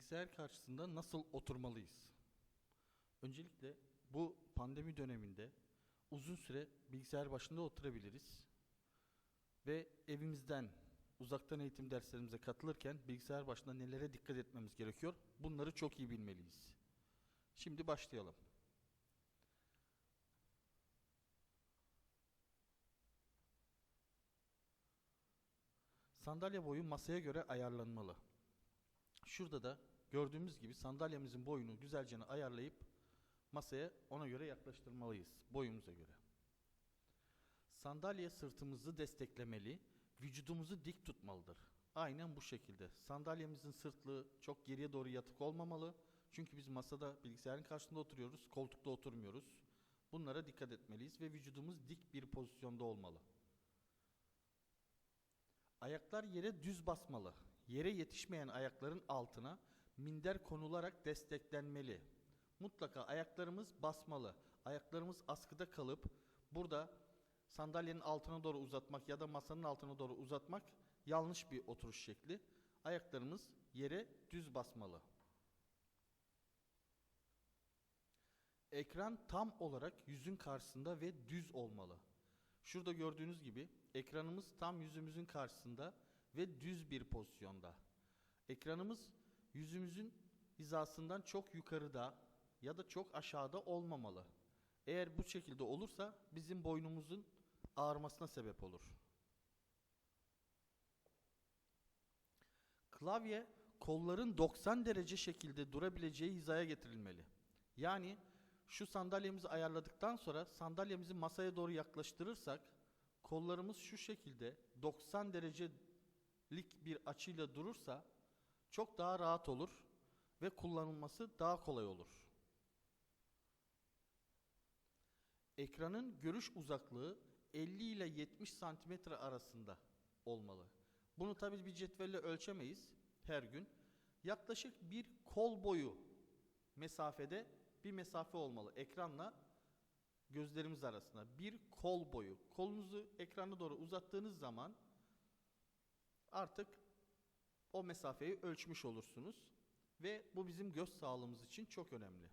bilgisayar karşısında nasıl oturmalıyız? Öncelikle bu pandemi döneminde uzun süre bilgisayar başında oturabiliriz ve evimizden uzaktan eğitim derslerimize katılırken bilgisayar başında nelere dikkat etmemiz gerekiyor? Bunları çok iyi bilmeliyiz. Şimdi başlayalım. Sandalye boyu masaya göre ayarlanmalı. Şurada da gördüğümüz gibi sandalyemizin boyunu güzelce ayarlayıp masaya ona göre yaklaştırmalıyız. Boyumuza göre. Sandalye sırtımızı desteklemeli, vücudumuzu dik tutmalıdır. Aynen bu şekilde. Sandalyemizin sırtlığı çok geriye doğru yatık olmamalı. Çünkü biz masada bilgisayarın karşısında oturuyoruz, koltukta oturmuyoruz. Bunlara dikkat etmeliyiz ve vücudumuz dik bir pozisyonda olmalı. Ayaklar yere düz basmalı. Yere yetişmeyen ayakların altına minder konularak desteklenmeli. Mutlaka ayaklarımız basmalı. Ayaklarımız askıda kalıp burada sandalyenin altına doğru uzatmak ya da masanın altına doğru uzatmak yanlış bir oturuş şekli. Ayaklarımız yere düz basmalı. Ekran tam olarak yüzün karşısında ve düz olmalı. Şurada gördüğünüz gibi ekranımız tam yüzümüzün karşısında ve düz bir pozisyonda. Ekranımız yüzümüzün hizasından çok yukarıda ya da çok aşağıda olmamalı. Eğer bu şekilde olursa bizim boynumuzun ağrımasına sebep olur. Klavye kolların 90 derece şekilde durabileceği hizaya getirilmeli. Yani şu sandalyemizi ayarladıktan sonra sandalyemizi masaya doğru yaklaştırırsak kollarımız şu şekilde 90 derecelik bir açıyla durursa çok daha rahat olur ve kullanılması daha kolay olur. Ekranın görüş uzaklığı 50 ile 70 santimetre arasında olmalı. Bunu tabii bir cetvelle ölçemeyiz her gün. Yaklaşık bir kol boyu mesafede bir mesafe olmalı. Ekranla gözlerimiz arasında bir kol boyu. Kolunuzu ekrana doğru uzattığınız zaman artık o mesafeyi ölçmüş olursunuz ve bu bizim göz sağlığımız için çok önemli.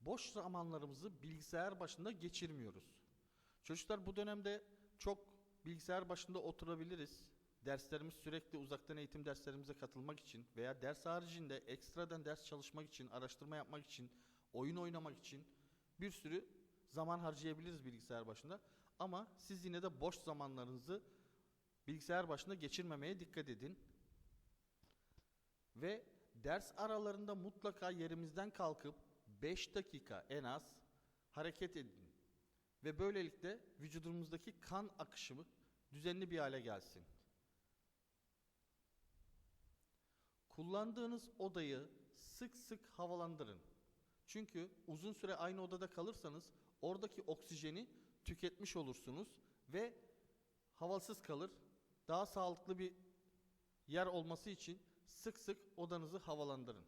Boş zamanlarımızı bilgisayar başında geçirmiyoruz. Çocuklar bu dönemde çok bilgisayar başında oturabiliriz. Derslerimiz sürekli uzaktan eğitim derslerimize katılmak için veya ders haricinde ekstradan ders çalışmak için, araştırma yapmak için, oyun oynamak için bir sürü zaman harcayabiliriz bilgisayar başında. Ama siz yine de boş zamanlarınızı bilgisayar başında geçirmemeye dikkat edin. Ve ders aralarında mutlaka yerimizden kalkıp 5 dakika en az hareket edin. Ve böylelikle vücudumuzdaki kan akışımı düzenli bir hale gelsin. Kullandığınız odayı sık sık havalandırın. Çünkü uzun süre aynı odada kalırsanız oradaki oksijeni tüketmiş olursunuz ve havasız kalır. Daha sağlıklı bir yer olması için sık sık odanızı havalandırın.